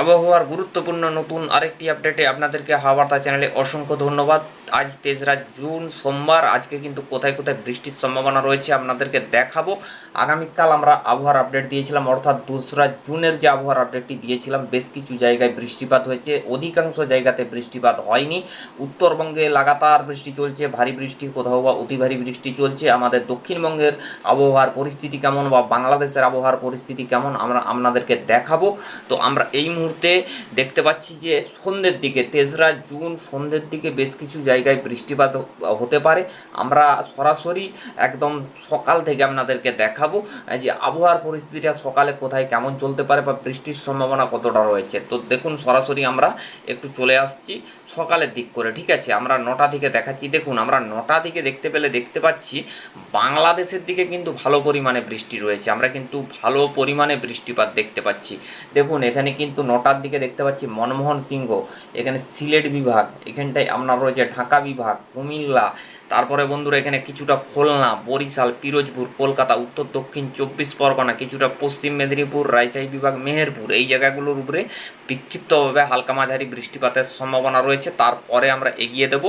আবহাওয়ার গুরুত্বপূর্ণ নতুন আরেকটি আপডেটে আপনাদেরকে হাওয়ার্তা চ্যানেলে অসংখ্য ধন্যবাদ। আজ তেসরা জুন, সোমবার। আজকে কিন্তু কোথায় কোথায় বৃষ্টির সম্ভাবনা রয়েছে আপনাদেরকে দেখাবো। আগামীকাল আমরা আবহাওয়ার আপডেট দিয়েছিলাম, অর্থাৎ দোসরা জুনের যে আবহাওয়ার আপডেটটি দিয়েছিলাম, বেশ কিছু জায়গায় বৃষ্টিপাত হয়েছে। অধিকাংশ জায়গাতে বৃষ্টিপাত হয়নি। উত্তরবঙ্গে লাগাতার বৃষ্টি চলছে, ভারী বৃষ্টি, কোথাও বা অতি ভারী বৃষ্টি চলছে। আমাদের দক্ষিণবঙ্গের আবহাওয়ার পরিস্থিতি কেমন বা বাংলাদেশের আবহাওয়ার পরিস্থিতি কেমন, আমরা আপনাদেরকে দেখাবো। তো আমরা এই মুহূর্তে দেখতে পাচ্ছি যে সন্ধ্যের দিকে, তেসরা জুন সন্ধ্যের দিকে বেশ কিছু জায়গায় বৃষ্টিপাত হতে পারে। আমরা সরাসরি একদম সকাল থেকে আপনাদেরকে দেখাবো যে আবহাওয়ার পরিস্থিতিটা সকালে কোথায় কেমন চলতে পারে বা বৃষ্টির সম্ভাবনা কতটা রয়েছে, তো দেখুন সরাসরি আমরা একটু চলে আসছি সকালের দিক করে, ঠিক আছে? আমরা নটা থেকে দেখাচ্ছি, দেখুন আমরা নটা থেকে দেখতে পেলে দেখতে পাচ্ছি বাংলাদেশের দিকে কিন্তু ভালো পরিমাণে বৃষ্টি রয়েছে, আমরা কিন্তু ভালো পরিমাণে বৃষ্টিপাত দেখতে পাচ্ছি। দেখুন এখানে কিন্তু নটার দিকে দেখতে পাচ্ছি মনমোহন সিংহ, এখানে সিলেট বিভাগ, এখানটায় আপনার রয়েছে ঢাকা বিভাগ, কুমিল্লা, তারপরে বন্ধুরা এখানে কিছুটা খুলনা, বরিশাল, পিরোজপুর, কলকাতা, উত্তর দক্ষিণ চব্বিশ পরগনা, কিছুটা পশ্চিম মেদিনীপুর, রাজশাহী বিভাগ, মেহেরপুর এই জায়গাগুলোর উপরে বিক্ষিপ্তভাবে হালকা মাঝারি বৃষ্টিপাতের সম্ভাবনা রয়েছে। তারপরে আমরা এগিয়ে দেব।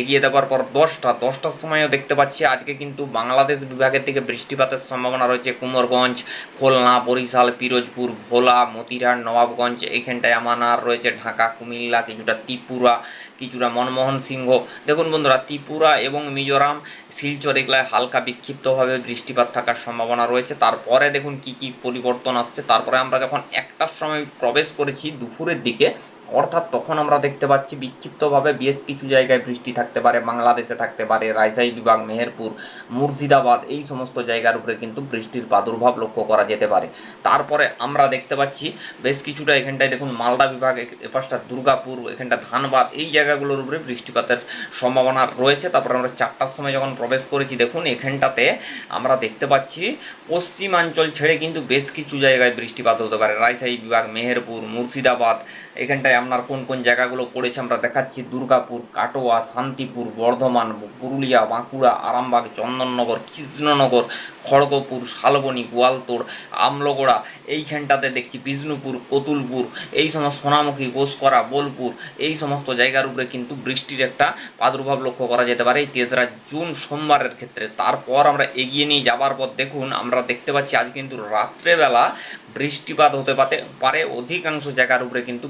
এগিয়ে দেওয়ার পর দশটা, দশটার সময়ও দেখতে পাচ্ছি। আজকে কিন্তু বাংলাদেশ বিভাগের দিকে বৃষ্টিপাতের সম্ভাবনা রয়েছে। কুমোরগঞ্জ, খুলনা, বরিশাল, পিরোজপুর, ভোলা মতিরাট নবাবগঞ্জ এইখানটায় আমানার রয়েছে, ঢাকা, কুমিল্লা, কিছুটা ত্রিপুরা, কিছুটা মনমোহন সিংহ। দেখুন বন্ধুরা, ত্রিপুরা এবং মিজোরাম, শিলচর এগুলায় হালকা বিক্ষিপ্তভাবে বৃষ্টিপাত থাকার সম্ভাবনা রয়েছে। তারপরে দেখুন কি কি পরিবর্তন আসছে। তারপরে আমরা যখন একটার সময় প্রবেশ করেছি দুপুরের দিকে অর্থাৎ তখন আমরা দেখতে পাচ্ছি বিক্ষিপ্তভাবে বেশ কিছু জায়গায় বৃষ্টি থাকতে পারে, বাংলাদেশে থাকতে পারে, রাজশাহী বিভাগ, মেহেরপুর, মুর্শিদাবাদ, এই সমস্ত জায়গার উপরে কিন্তু বৃষ্টির প্রাদুর্ভাব লক্ষ্য করা যেতে পারে। তারপরে আমরা দেখতে পাচ্ছি বেশ কিছুটা এখানটায় দেখুন মালদা বিভাগ এপাশটা দুর্গাপুর, এখানটা ধানবাদ, এই জায়গাগুলোর উপরে বৃষ্টিপাতের সম্ভাবনা রয়েছে। তারপরে আমরা চারটার সময় যখন প্রবেশ করেছি, দেখুন এখানটাতে আমরা দেখতে পাচ্ছি পশ্চিমাঞ্চল ছেড়ে কিন্তু বেশ কিছু জায়গায় বৃষ্টিপাত হতে পারে। রাজশাহী বিভাগ, মেহেরপুর, মুর্শিদাবাদ, এখানটায় আপনার কোন কোন জায়গাগুলো পড়েছে আমরা দেখাচ্ছি। দুর্গাপুর, কাটোয়া, শান্তিপুর, বর্ধমান, পুরুলিয়া, বাঁকুড়া, আরামবাগ, চন্দননগর, কৃষ্ণনগর, খড়গপুর, শালবনী, গোয়ালতোড়, আমলগোড়া, এইখানটাতে দেখছি বিষ্ণুপুর, কতুলপুর, এই সমস্ত সোনামুখী ঘোষকরা বোলপুর, এই সমস্ত জায়গার উপরে কিন্তু বৃষ্টির একটা প্রাদুর্ভাব লক্ষ্য করা যেতে পারে। এই তেসরা জুন সোমবারের ক্ষেত্রে। তারপর আমরা এগিয়ে নিয়ে যাবার পর দেখুন। আমরা দেখতে পাচ্ছি আজ কিন্তু রাত্রেবেলা বৃষ্টিপাত হতে পারে। অধিকাংশ জায়গার উপরে কিন্তু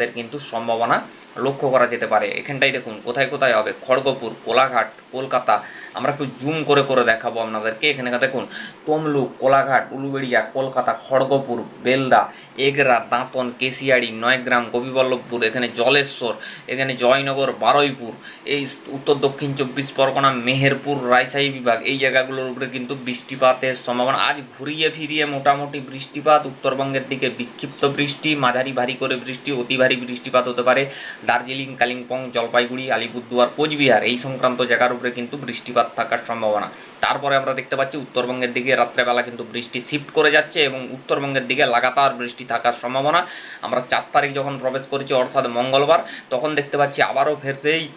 বৃষ্টিপাতের কিন্তু সম্ভাবনা লক্ষ্য করা যেতে পারে। এখানটাই দেখুন, কোথায় কোথায় হবে? খড়গপুর, কোলাঘাট, কলকাতা, আমরা একটু জুম করে করে দেখাবো আপনাদেরকে। এখানে দেখুন, তমলুক, কোলাঘাট, উলুবেড়িয়া, কলকাতা, খড়গপুর, বেলদা, এগরা, দাঁতন, কেশিয়াড়ি, নয়গ্রাম, গোপীবল্লভপুর, এখানে জলেশ্বর, এখানে জয়নগর, বারুইপুর, এই উত্তর দক্ষিণ চব্বিশ পরগনা, মেহেরপুর, রাজশাহী বিভাগ, এই জায়গাগুলোর উপরে কিন্তু বৃষ্টিপাতের সম্ভাবনা। আজ ঘুরিয়ে ফিরিয়ে মোটামুটি বৃষ্টিপাত, উত্তরবঙ্গের দিকে বিক্ষিপ্ত বৃষ্টি, মাঝারি ভারী করে বৃষ্টি, অতি ভারী বৃষ্টিপাত হতে পারে। দার্জিলিং, কালিম্পং, জলপাইগুড়ি, আলিপুরদুয়ার, কোচবিহার এই সংক্রান্ত জায়গার উপরে কিন্তু বৃষ্টিপাত থাকার সম্ভাবনা। তারপরে আমরা দেখতে পাচ্ছি উত্তরবঙ্গের দিকে রাত্রেবেলা কিন্তু বৃষ্টি শিফট করে যাচ্ছে এবং উত্তরবঙ্গের দিকে লাগাতার বৃষ্টি থাকার সম্ভাবনা। আমরা চার তারিখ যখন প্রবেশ করেছি, অর্থাৎ মঙ্গলবার, তখন দেখতে পাচ্ছি আবারও ফের সেই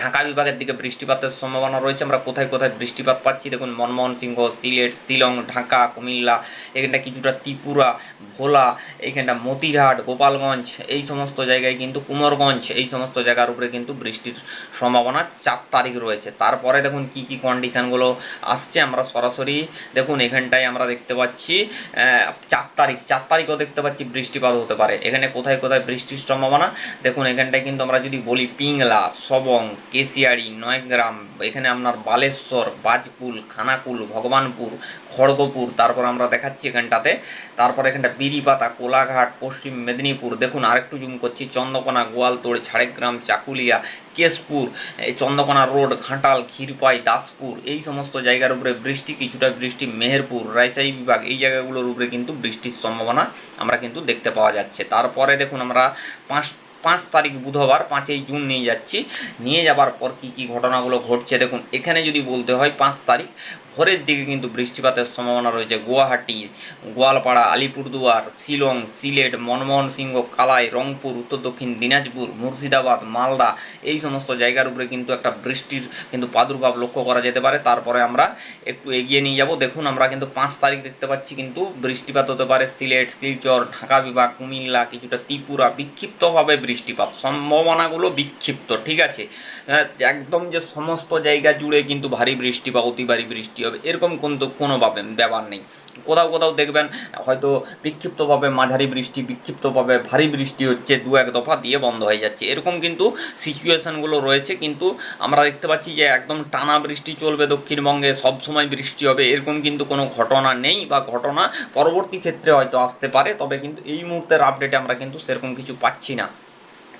ঢাকা বিভাগের দিকে বৃষ্টিপাতের সম্ভাবনা রয়েছে। আমরা কোথায় কোথায় বৃষ্টিপাত পাচ্ছি? দেখুন, মনমোহন সিংহ, সিলেট, শিলং, ঢাকা, কুমিল্লা, এখানটা কিছুটা ত্রিপুরা, ভোলা, এখানটা মতিরহাট, গোপালগঞ্জ, এই সমস্ত জায়গায় কিন্তু কুমোরগঞ্জ, এই সমস্ত জায়গার উপরে কিন্তু বৃষ্টির সম্ভাবনা চার তারিখ রয়েছে। তারপরে দেখুন, কি কি কন্ডিশানগুলো আসছে আমরা সরাসরি। দেখুন, এখানটায় আমরা দেখতে পাচ্ছি চার তারিখ, চার তারিখও দেখতে পাচ্ছি বৃষ্টিপাত হতে পারে। এখানে কোথায় কোথায় বৃষ্টির সম্ভাবনা? দেখুন, এখানটায় কিন্তু আমরা যদি বলি পিংলা সবং কেশিয়াড়ি নয়গ্রাম, এখানে আপনার বালেশ্বর বাজকুল খানাকুল, ভগবানপুর, খড়গপুর, তারপর আমরা দেখাচ্ছি এখানটাতে। তারপর এখানটা বিরিপাতা, কোলাঘাট, পশ্চিম মেদিনীপুর। দেখুন, আরেকটু জুম করছি, চন্দ্রকোনা, গোয়ালতোড়, ঝাড়গ্রাম, চাকুলিয়া, কেশপুর চন্দ্রকোনা রোড ঘাটাল, ক্ষীরপাই, দাসপুর, এই সমস্ত জায়গার উপরে বৃষ্টি, কিছুটা বৃষ্টি, মেহেরপুর, রাজশাহী বিভাগ, এই জায়গাগুলোর উপরে কিন্তু বৃষ্টির সম্ভাবনা আমরা কিন্তু দেখতে পাওয়া যাচ্ছে। তারপরে দেখুন, আমরা পাঁচ পাঁচ তারিখ বুধবার, পাঁচই জুন নিয়ে যাচ্ছি। নিয়ে যাবার পর কি কি ঘটনাগুলো ঘটছে, দেখুন, এখানে যদি বলতে হয় পাঁচ তারিখ ভোরের দিকে কিন্তু বৃষ্টিপাতের সম্ভাবনা রয়েছে। গুয়াহাটি, গোয়ালপাড়া, আলিপুরদুয়ার, শিলং, সিলেট, মনমোহন সিংহ, কালাই, রংপুর, উত্তর দক্ষিণ দিনাজপুর, মুর্শিদাবাদ, মালদা এই সমস্ত জায়গার উপরে কিন্তু একটা বৃষ্টির কিন্তু প্রাদুর্ভাব লক্ষ্য করা যেতে পারে। তারপরে আমরা একটু এগিয়ে নিয়ে যাব। দেখুন, আমরা কিন্তু পাঁচ তারিখ দেখতে পাচ্ছি কিন্তু বৃষ্টিপাত হতে পারে সিলেট, শিলচর, ঢাকা বিভাগ, কুমিল্লা, কিছুটা ত্রিপুরা বিক্ষিপ্তভাবে বৃষ্টিপাত। সম্ভাবনাগুলো বিক্ষিপ্ত, ঠিক আছে? একদম যে সমস্ত জায়গা জুড়ে কিন্তু ভারী বৃষ্টি বা অতি ভারী বৃষ্টি হবে। এরকম কিন্তু কোনো ভাবে- ব্যাপার নেই। কোথাও কোথাও দেখবেন, হয়তো বিক্ষিপ্তভাবে মাঝারি বৃষ্টি, বিক্ষিপ্তভাবে ভারী বৃষ্টি হচ্ছে দু এক দফা দিয়ে বন্ধ হয়ে যাচ্ছে। এরকম কিন্তু সিচুয়েশনগুলো রয়েছে। কিন্তু আমরা দেখতে পাচ্ছি যে একদম টানা বৃষ্টি চলবে দক্ষিণবঙ্গে, সব সময় বৃষ্টি হবে। এরকম কিন্তু কোনো ঘটনা নেই বা ঘটনা পরবর্তী ক্ষেত্রে হয়তো আসতে পারে। তবে কিন্তু এই মুহূর্তের আপডেটে আমরা কিন্তু সেরকম কিছু পাচ্ছি না।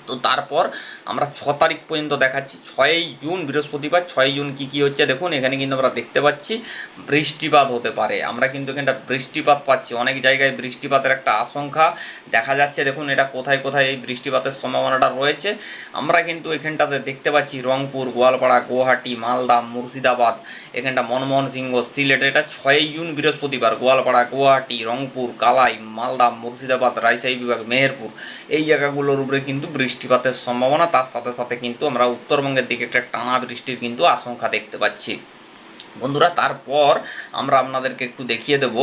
তো তারপর আমরা ছ তারিখ পর্যন্ত দেখাচ্ছি। ছয়ই জুন, বৃহস্পতিবার ছয় জুন কি কি হচ্ছে দেখুন, এখানে কিন্তু আমরা দেখতে পাচ্ছি বৃষ্টিপাত হতে পারে। আমরা কিন্তু এখানটা বৃষ্টিপাত পাচ্ছি। অনেক জায়গায় বৃষ্টিপাতের একটা আশঙ্কা দেখা যাচ্ছে। দেখুন এটা কোথায় কোথায় এই বৃষ্টিপাতের সম্ভাবনাটা রয়েছে। আমরা কিন্তু এখানটাতে দেখতে পাচ্ছি রংপুর, গোয়ালপাড়া, গুয়াহাটি, মালদা, মুর্শিদাবাদ, এখানটা মনমোহন সিংহ, সিলেট। এটা ছয়ই জুন, বৃহস্পতিবার, গোয়ালপাড়া, গুয়াহাটি, রংপুর, কালাই, মালদা, মুর্শিদাবাদ, রাজশাহী বিভাগ, মেহেরপুর। এই জায়গাগুলোর উপরে কিন্তু বৃষ্টিপাতের সম্ভাবনা, তার সাথে সাথে কিন্তু আমরা উত্তরবঙ্গের দিকে একটা টানা বৃষ্টির কিন্তু আশঙ্কা দেখতে পাচ্ছি। বন্ধুরা, তারপর আমরা আপনাদেরকে একটু দেখিয়ে দেব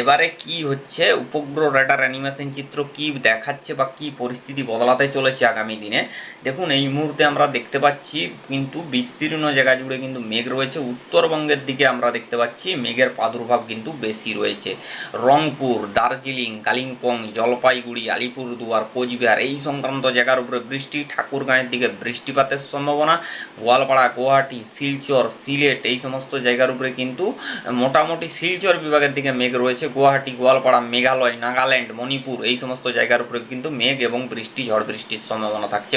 এবারে কি হচ্ছে, উপগ্রহ রেডার অ্যানিমেশন চিত্র কি দেখাচ্ছে বা কি পরিস্থিতি বদলাতে চলেছে আগামী দিনে। দেখুন, এই মুহূর্তে আমরা দেখতে পাচ্ছি কিন্তু বিস্তীর্ণ জায়গা জুড়ে কিন্তু মেঘ রয়েছে। উত্তরবঙ্গের দিকে আমরা দেখতে পাচ্ছি মেঘের প্রাদুর্ভাব কিন্তু বেশি রয়েছে। রংপুর, দার্জিলিং, কালিম্পং, জলপাইগুড়ি, আলিপুরদুয়ার, কোচবিহার এই সংক্রান্ত জায়গার উপরে বৃষ্টি, ঠাকুরগাঁয়ের দিকে বৃষ্টিপাতের সম্ভাবনা, গোয়ালপাড়া, গুয়াহাটি, শিলচর, সিলেট এই সমস্ত জায়গার উপরে কিন্তু মোটামুটি শিলচর বিভাগের দিকে মেঘ রয়েছে। গুয়াহাটি, গোয়ালপাড়া, মেঘালয়, নাগাল্যান্ড, মণিপুর, এই সমস্ত জায়গার উপরে কিন্তু মেঘ এবং বৃষ্টি, ঝড় বৃষ্টির সম্ভাবনা থাকছে।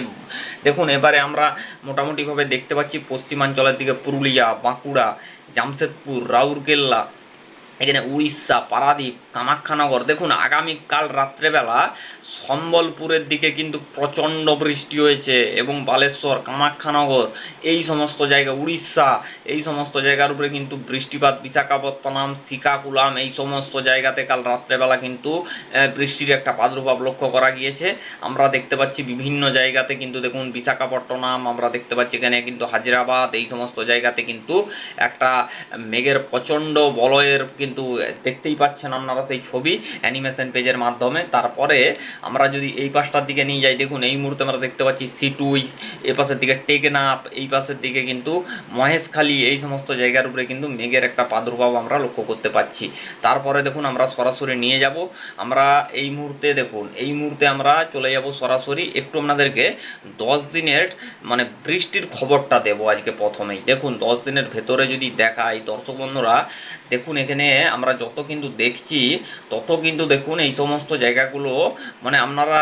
দেখুন, এবারে আমরা মোটামুটিভাবে দেখতে পাচ্ছি পশ্চিমাঞ্চলের দিকে পুরুলিয়া, বাঁকুড়া, জামশেদপুর, রাউরকেল্লা, এখানে উড়িষ্যা, পারাদ্বীপ কামাখ্যানগর। দেখুন আগামীকাল রাত্রেবেলা সম্বলপুরের দিকে কিন্তু প্রচণ্ড বৃষ্টি হয়েছে এবং বালেশ্বর, কামাখ্যানগর, এই সমস্ত জায়গা, উড়িষ্যা, এই সমস্ত জায়গার উপরে কিন্তু বৃষ্টিপাত, বিশাখাপত্তনম শ্রীকাকুলাম এই সমস্ত জায়গাতে কাল রাত্রেবেলা কিন্তু বৃষ্টির একটা প্রাদুর্ভাব লক্ষ্য করা গিয়েছে। আমরা দেখতে পাচ্ছি বিভিন্ন জায়গাতে কিন্তু দেখুন বিশাখাপট্টনম আমরা দেখতে পাচ্ছি এখানে কিন্তু হায়দ্রাবাদ, এই সমস্ত জায়গাতে কিন্তু একটা মেঘের প্রচণ্ড বলয়ের কিন্তু দেখতেই পাচ্ছেন আপনারা। সেই ছবি অ্যানিমেশন পেজের মাধ্যমে, তারপরে আমরা যদি এই পাশটার দিকে নিয়ে যাই, দেখুন এই মুহূর্তে আমরা দেখতে পাচ্ছি সিটুই এ পাশের দিকে টেকনাপ এই পাশের দিকে কিন্তু মহেশখালী, এই সমস্ত জায়গার উপরে কিন্তু মেঘের একটা প্রাদুর্ভাব আমরা লক্ষ্য করতে পাচ্ছি। তারপরে দেখুন আমরা সরাসরি নিয়ে যাব। আমরা এই মুহূর্তে দেখুন, এই মুহূর্তে আমরা চলে যাব সরাসরি একটু আপনাদেরকে দশ দিনের মানে বৃষ্টির খবরটা দেবো আজকে প্রথমেই। দেখুন, দশ দিনের ভেতরে যদি দেখাই দর্শক বন্ধুরা, দেখুন এখানে আমরা যত কিন্তু দেখছি তত কিন্তু দেখুন এই সমস্ত জায়গাগুলো মানে আপনারা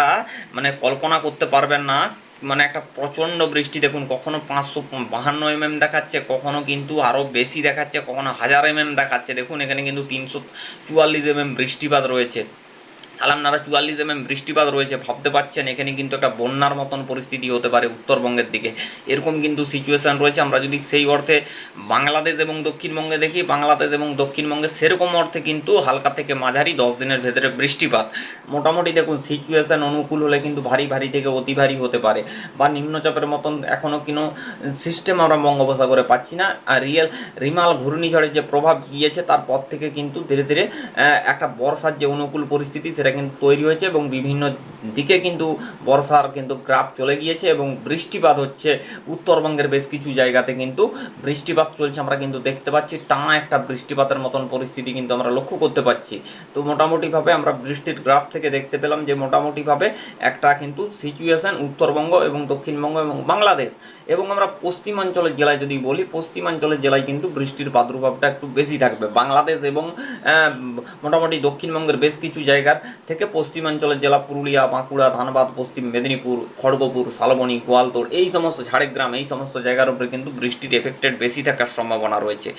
মানে কল্পনা করতে পারবেন না মানে একটা প্রচণ্ড বৃষ্টি দেখুন, কখনো পাঁচশো বাহান্ন এমএম দেখাচ্ছে, কখনো কিন্তু আরও বেশি দেখাচ্ছে, কখনো হাজার এমএম দেখাচ্ছে। দেখুন এখানে কিন্তু তিনশো চুয়াল্লিশ এমএম বৃষ্টিপাত রয়েছে। আপনারা চুয়াল্লিশ এমএম বৃষ্টিপাত রয়েছে, ভাবতে পারছেন? এখানে কিন্তু একটা বন্যার মতন পরিস্থিতি হতে পারে উত্তরবঙ্গের দিকে। এরকম কিন্তু সিচুয়েশান রয়েছে। আমরা যদি সেই অর্থে বাংলাদেশ এবং দক্ষিণবঙ্গে দেখি, বাংলাদেশ এবং দক্ষিণবঙ্গে সেরকম অর্থে কিন্তু হালকা থেকে মাঝারি দশ দিনের ভেতরে বৃষ্টিপাত। মোটামুটি দেখুন সিচুয়েশান অনুকূল হলে কিন্তু ভারী ভারী থেকে অতি ভারী হতে পারে বা নিম্নচাপের মতন এখনও কোনো সিস্টেম আমরা বঙ্গোপসাগরে পাচ্ছি না। আর রিয়েল রিমাল ঘূর্ণিঝড়ের যে প্রভাব গিয়েছে, তারপর থেকে কিন্তু ধীরে ধীরে একটা বর্ষার যে অনুকূল পরিস্থিতি, সেটা কিন্তু তৈরি হয়েছে এবং বিভিন্ন দিকে কিন্তু বর্ষার কিন্তু গ্রাফ চলে গিয়েছে এবং বৃষ্টিপাত হচ্ছে। উত্তরবঙ্গের বেশ কিছু জায়গাতে কিন্তু বৃষ্টিপাত চলছে। আমরা কিন্তু দেখতে পাচ্ছি টানা একটা বৃষ্টিপাতের মতন পরিস্থিতি কিন্তু আমরা লক্ষ্য করতে পারছি তো মোটামুটিভাবে আমরা বৃষ্টির গ্রাফ থেকে দেখতে পেলাম যে মোটামুটিভাবে একটা কিন্তু সিচুয়েশন উত্তরবঙ্গ এবং দক্ষিণবঙ্গ এবং বাংলাদেশ এবং আমরা পশ্চিমাঞ্চলের জেলায় যদি বলি, পশ্চিমাঞ্চলের জেলায় কিন্তু বৃষ্টির প্রাদুর্ভাবটা একটু বেশি থাকবে। বাংলাদেশ এবং মোটামুটি দক্ষিণবঙ্গের বেশ কিছু জায়গার থেকে পশ্চিমাঞ্চলের জেলা পুরুলিয়া, বাঁকুড়া, ধানবাদ, পশ্চিম মেদিনীপুর, খড়গপুর, শালবনি গোয়ালতোড় এই সমস্ত ঝাড়গ্রাম, এই সমস্ত জায়গার উপরে কিন্তু বৃষ্টির এফেক্টেড বেশি থাকার সম্ভাবনা রয়েছে।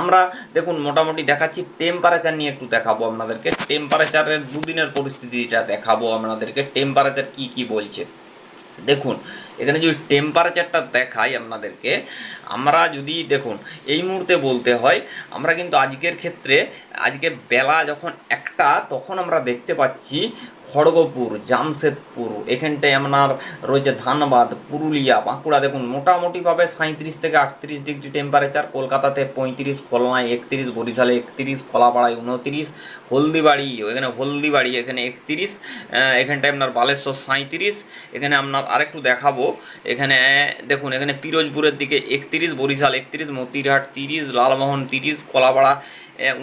আমরা দেখুন, মোটামুটি দেখাচ্ছি টেম্পারেচার নিয়ে একটু দেখাবো আপনাদেরকে। টেম্পারেচারের দুদিনের পরিস্থিতিটা দেখাবো আপনাদেরকে। টেম্পারেচার কি কি বলছে? দেখুন, এখানে যদি টেম্পারেচারটা দেখাই আপনাদেরকে, আমরা যদি দেখুন, এই মুহূর্তে বলতে হয়, আমরা কিন্তু আজকের ক্ষেত্রে, আজকে বেলা যখন একটা, তখন আমরা দেখতে পাচ্ছি খড়গপুর, জামশেদপুর, এখানটায় আপনার রয়েছে ধানবাদ, পুরুলিয়া, বাঁকুড়া। দেখুন, মোটামুটিভাবে সাঁত্রিশ থেকে আটত্রিশ ডিগ্রি টেম্পারেচার কলকাতাতে পঁয়ত্রিশ, খুলনায় একত্রিশ, বরিশালে একত্রিশ কলাপাড়ায় উনত্রিশ হলদিবাড়ি এখানে হলদিবাড়ি, এখানে একত্রিশ এখানটায় আপনার বালেশ্বর সাঁত্রিশ এখানে আপনার আরেকটু দেখাবো, এখানে, দেখুন, এখানে পিরোজপুরের দিকে একত্রিশ, বরিশাল একত্রিশ, মতিরহাট তিরিশ, লালমোহন তিরিশ কলাপাড়া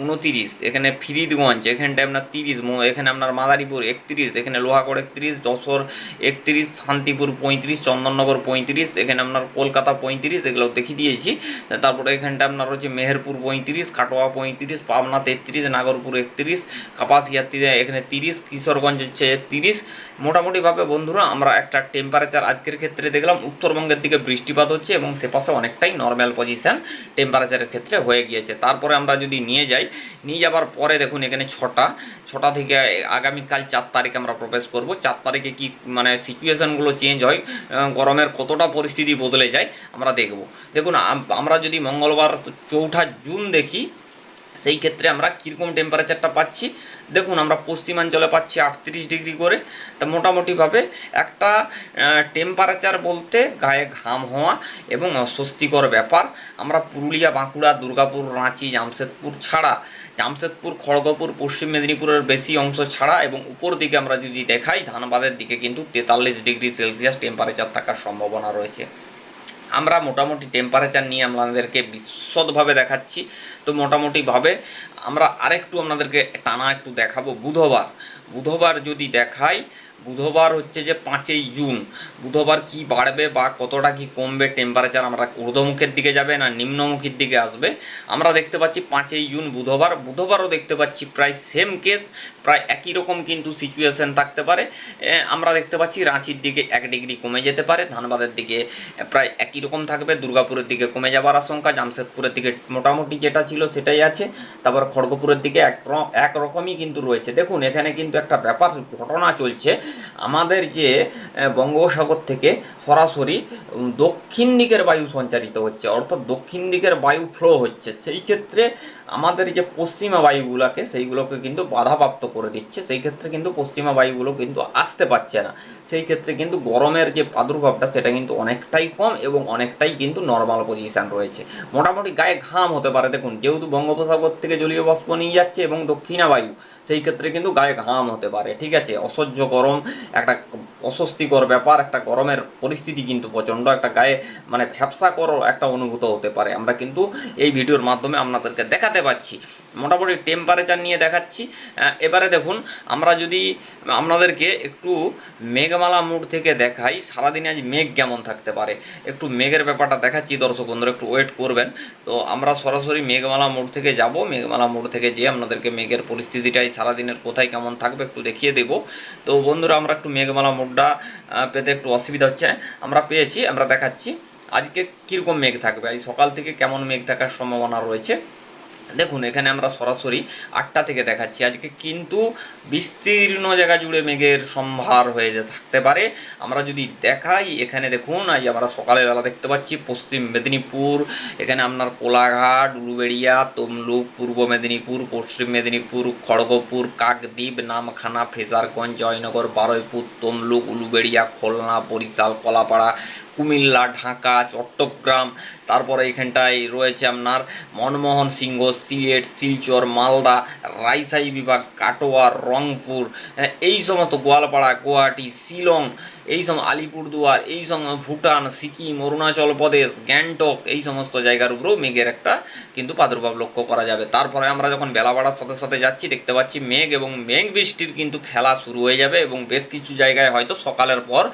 উনতিরিশ, এখানে ফিরিদগঞ্জ, এখানটায় আপনার তিরিশ এখানে আপনার মাদারীপুর একত্রিশ, এখানে লোহাগড় একত্রিশ, যশোর একত্রিশ, শান্তিপুর পঁয়ত্রিশ, চন্দননগর পঁয়ত্রিশ, এখানে আপনার কলকাতা পঁয়ত্রিশ এগুলো দেখিয়ে দিয়েছি। তারপরে এখানটা আপনার হচ্ছে মেহেরপুর পঁয়ত্রিশ, কাটোয়া পঁয়ত্রিশ, পাবনা তেত্রিশ, নাগরপুর একত্রিশ, কাপাসিয়া এখানে তিরিশ, কিশোরগঞ্জ হচ্ছে তিরিশ মোটামুটিভাবে বন্ধুরা, আমরা একটা টেম্পারেচার আজকের ক্ষেত্রে দেখলাম, উত্তরবঙ্গের দিকে বৃষ্টিপাত হচ্ছে এবং সে পাশে অনেকটাই নর্মাল পজিশন টেম্পারেচারের ক্ষেত্রে হয়ে গিয়েছে। তারপরে আমরা যদি নিয়ে যাই, নিয়ে যাবার পরে দেখুন এখানে ছটা ছটা থেকে আগামীকাল চার তারিখ আমরা প্রবেশ করব। চার তারিখে কি মানে সিচুয়েশানগুলো চেঞ্জ হয় গরমের কতটা পরিস্থিতি বদলে যায়, আমরা দেখব। দেখুন আমরা যদি মঙ্গলবার চৌঠা জুন দেখি সেই ক্ষেত্রে আমরা কীরকম টেম্পারেচারটা পাচ্ছি? দেখুন, আমরা পশ্চিমাঞ্চলে পাচ্ছি আটত্রিশ ডিগ্রি করে। তা মোটামুটিভাবে একটা টেম্পারেচার বলতে গায়ে ঘাম হওয়া এবং অস্বস্তিকর ব্যাপার। আমরা পুরুলিয়া, বাঁকুড়া, দুর্গাপুর, রাঁচি, জামশেদপুর ছাড়া, জামশেদপুর, খড়গপুর, পশ্চিম মেদিনীপুরের বেশি অংশ ছাড়া এবং উপর দিকে আমরা যদি দেখাই, ধানবাদের দিকে কিন্তু তেতাল্লিশ ডিগ্রি সেলসিয়াস টেম্পারেচার থাকার সম্ভাবনা রয়েছে। আমরা মোটামুটি টেম্পারেচার নিয়ে আপনাদেরকে বিশদভাবে দেখাচ্ছি। তো মোটামুটিভাবে আমরা আরেকটু আপনাদেরকে টানা একটু দেখাবো। বুধবার বুধবার যদি দেখাই বুধবার হচ্ছে যে পাঁচই জুন। বুধবার কি বাড়বে বা কতটা কি কমবে টেম্পারেচার আমরা ঊর্ধ্বমুখের দিকে যাবে না নিম্নমুখীর দিকে আসবে? আমরা দেখতে পাচ্ছি পাঁচই জুন বুধবার। বুধবারও দেখতে পাচ্ছি প্রায় সেম কেস প্রায় একই রকম কিন্তু সিচুয়েশন থাকতে পারে। আমরা দেখতে পাচ্ছি রাঁচির দিকে এক ডিগ্রি কমে যেতে পারে, ধানবাদের দিকে প্রায় একই রকম থাকবে, দুর্গাপুরের দিকে কমে যাবার আশঙ্কা, জামশেদপুরের দিকে মোটামুটি যেটা ছিল সেটাই আছে। তারপর খড়গপুরের দিকে এক র- এক রকমই কিন্তু রয়েছে। দেখুন, এখানে কিন্তু একটা ব্যাপার, ঘটনা চলছে। আমাদের যে বঙ্গোপসাগর থেকে সরাসরি দক্ষিণ দিকের বায়ু সঞ্চারিত হচ্ছে, অর্থাৎ দক্ষিণ দিকের বায়ু ফ্লো হচ্ছে। সেই ক্ষেত্রে আমাদের যে পশ্চিমা বায়ুগুলোকে, সেইগুলোকে কিন্তু বাধাপ্রাপ্ত করে দিচ্ছে। সেই ক্ষেত্রে কিন্তু পশ্চিমা বায়ুগুলো কিন্তু আসতে পারছে না। সেই ক্ষেত্রে কিন্তু গরমের যে প্রাদুর্ভাবটা, সেটা কিন্তু অনেকটাই কম এবং অনেকটাই কিন্তু নর্মাল পজিশান রয়েছে। মোটামুটি গায়ে ঘাম হতে পারে। দেখুন, যেহেতু বঙ্গোপসাগর থেকে জলীয় বাষ্প নিয়ে যাচ্ছে এবং দক্ষিণা বায়ু, সেই ক্ষেত্রে কিন্তু গায়ে ঘাম হতে পারে, ঠিক আছে? অসহ্য গরম, একটা অস্বস্তিকর ব্যাপার, একটা গরমের পরিস্থিতি কিন্তু প্রচণ্ড, একটা গায়ে মানে ভ্যাবসাকর একটা অনুভূত হতে পারে। আমরা কিন্তু এই ভিডিওর মাধ্যমে আপনাদেরকে দেখাতে পাচ্ছি। মোটামুটি টেম্পারেচার নিয়ে দেখাচ্ছি। এবারে দেখুন, আমরা যদি আপনাদেরকে একটু মেঘমালা মোড় থেকে দেখাই, সারাদিনে আজ মেঘ কেমন থাকতে পারে? একটু মেঘের ব্যাপারটা দেখাচ্ছি দর্শক বন্ধুরা, একটু ওয়েট করবেন। তো আমরা সরাসরি মেঘমালা মোড় থেকে যাব। মেঘমালা মোড় থেকে যেয়ে আপনাদেরকে মেঘের পরিস্থিতিটাই সারাদিনের কোথায় কেমন থাকবে একটু দেখিয়ে দেবো। তো বন্ধুরা, আমরা একটু মেঘমালা মোড়টা পেতে একটু অসুবিধা হচ্ছে। আমরা পেয়েছি, আমরা দেখাচ্ছি। আজকে কীরকম মেঘ থাকবে? এই সকাল থেকে কেমন মেঘ থাকার সম্ভাবনা রয়েছে? দেখুন, এখানে আমরা সরাসরি আটটা থেকে দেখাচ্ছি। আজকে কিন্তু বিস্তীর্ণ জায়গা জুড়ে মেঘের সম্ভার হয়ে থাকতে পারে। আমরা যদি দেখাই, এখানে দেখুন আজ আমরা সকালবেলা দেখতে পাচ্ছি, পশ্চিম মেদিনীপুর, এখানে আপনার কোলাঘাট, উলুবেড়িয়া, তমলুক, পূর্ব মেদিনীপুর, পশ্চিম মেদিনীপুর, খড়গপুর, কাকদ্বীপ, নামখানা, ফেজারগঞ্জ, জয়নগর, বারুইপুর, তমলুক, উলুবেড়িয়া, খুলনা, বরিশাল, কলাপাড়া কুমিল্লা ঢাকা চট্টগ্রাম তারপরে এখানটায় রয়েছে আপনার মনমোহন সিংহ সিলেট শিলচর মালদা রাইসাই বিভাগ কাটোয়া রংপুর হ্যাঁ, এই সমস্ত গোয়ালপাড়া গুয়াহাটি শিলং এই সম আলিপুরদুয়ার এই সম ভুটান সিকিম অরুণাচল প্রদেশ গ্যাংটক এই সমস্ত জায়গার উপরেও মেঘের একটা কিন্তু প্রাদুর্ভাব লক্ষ্য করা যাবে। তারপরে আমরা যখন বেলা বাড়ার সাথে সাথে যাচ্ছি দেখতে পাচ্ছি মেঘ এবং মেঘ বৃষ্টির কিন্তু খেলা শুরু হয়ে যাবে এবং বেশ কিছু জায়গায় হয়তো সকালের পর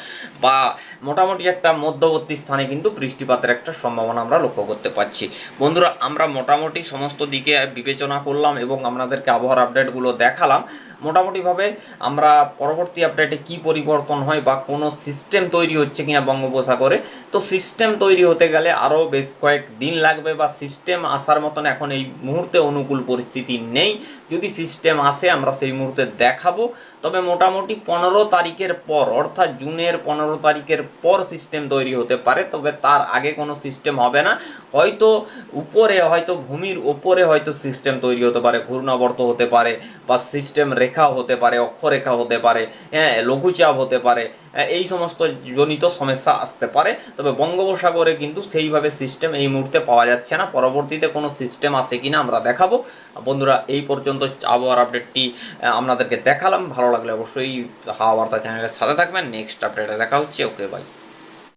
বা মোটামুটি একটা মধ্যবর্তী স্থানে কিন্তু বৃষ্টিপাতের একটা সম্ভাবনা আমরা লক্ষ্য করতে পারছি বন্ধুরা, আমরা মোটামুটি সমস্ত দিকে বিবেচনা করলাম এবং আপনাদেরকে আবহাওয়ার আপডেটগুলো দেখালাম। মোটামুটিভাবে আমরা পরবর্তী আপডেটে কি পরিবর্তন হয় বা কোনো সিস্টেম তৈরি হচ্ছে কিনা বঙ্গোপসাগরে। তো সিস্টেম তৈরি হতে গেলে আরও বেশ কয়েক দিন লাগবে বা সিস্টেম আসার মতন এখন এই মুহূর্তে অনুকূল পরিস্থিতি নেই। যদি সিস্টেম আসে, আমরা সেই মুহূর্তে দেখাবো। তবে মোটামুটি পনেরো তারিখের পর, অর্থাৎ জুনের পনেরো তারিখের পর সিস্টেম তৈরি হতে পারে। তবে তার আগে কোনো সিস্টেম হবে না। হয়তো উপরে, হয়তো ভূমির ওপরে হয়তো সিস্টেম তৈরি হতে পারে, ঘূর্ণাবর্ত হতে পারে বা সিস্টেম রেখা হতে পারে অক্ষরেখা হতে পারে হ্যাঁ লঘুচাপ হতে পারে হ্যাঁ, এই সমস্ত জনিত সমস্যা আসতে পারে। তবে বঙ্গোপসাগরে কিন্তু সেইভাবে সিস্টেম এই মুহূর্তে পাওয়া যাচ্ছে না। পরবর্তীতে কোনো সিস্টেম আসে কিনা আমরা দেখাবো। বন্ধুরা এই পর্যন্ত আবহাওয়ার আপডেটটি আপনাদেরকে দেখালাম। ভালো লাগলে অবশ্যই হাওয়া বার্তা চ্যানেলের সাথে থাকবেন। নেক্সট আপডেটে দেখা হচ্ছে। Okay bye